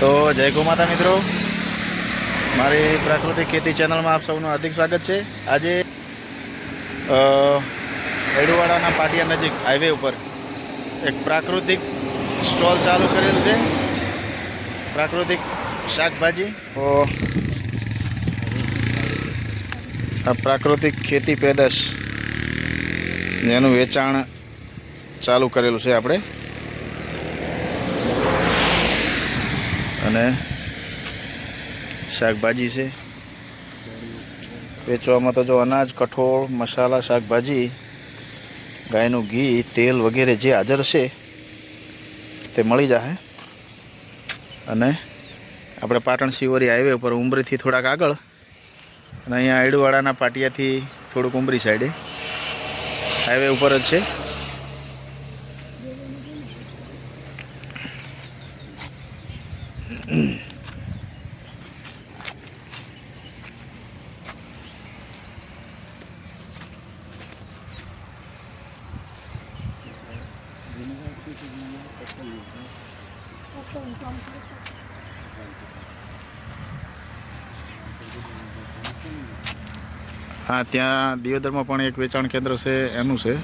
તો જય ગોમાતા મિત્રો. મારી પ્રાકૃતિક ખેતી ચેનલમાં આપ સૌનું હાર્દિક સ્વાગત છે. આજે એડુવાડાના પાટિયા નજીક હાઈવે ઉપર એક પ્રાકૃતિક સ્ટોલ ચાલુ કરેલ છે. પ્રાકૃતિક શાકભાજી. આ પ્રાકૃતિક ખેતી પેદાશ જેનું વેચાણ ચાલુ કરેલું છે આપણે. અને શાકભાજી છે. વેચવામાં તો જો અનાજ, કઠોળ, મસાલા, શાકભાજી, ગાયનું ઘી, તેલ વગેરે જે હાજર છે તે મળી જશે અને આપણે પાટણ શિવરી હાઈવે ઉપર ઉમરીથી થોડાક આગળ અને અહીંયા આઈડવાડાના પાટિયાથી થોડુંક ઉમરી સાઈડે હાઈવે ઉપર જ છે. હા ત્યાં દિયોદરમાં પણ એક વેચાણ કેન્દ્ર છે એનું છે.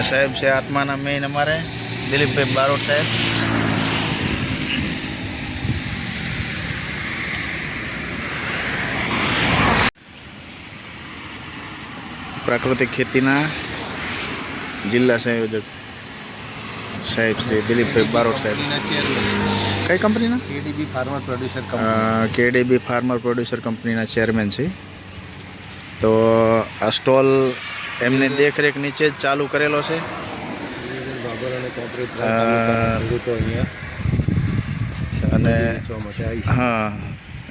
આ સાહેબ છે આત્માના મેઇન અમારે દિલીપભાઈ બારોટ સાહેબ. પ્રાકૃતિક ખેતીના જિલ્લા સંયોજક સાહેબ શ્રી દિલીપભાઈ બારોટ સાહેબ. કઈ કંપનીના? KDB farmer producer KDB farmer producer કંપનીના ચેરમેન છે. તો આ સ્ટોલ એમની દેખરેખ નીચે જ ચાલુ કરેલો છે. અને હા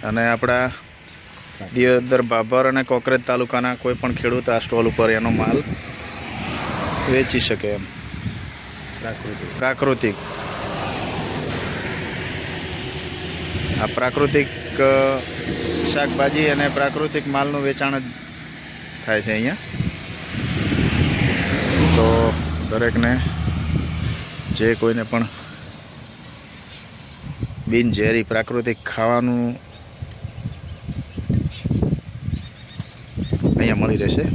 અને આપણા દિયોદર બાબર અને કોકરેજ તાલુકાના કોઈ પણ ખેડૂત આ સ્ટોલ ઉપર એનો માલ વેચી શકે એમ. પ્રાકૃતિક. પ્રાકૃતિક. આ પ્રાકૃતિક શાકભાજી અને પ્રાકૃતિક માલનું વેચાણ જ થાય છે અહીંયા. તો દરેકને જે કોઈને પણ બિનઝેરી પ્રાકૃતિક ખાવાનું અહીંયા મળી રહેશે.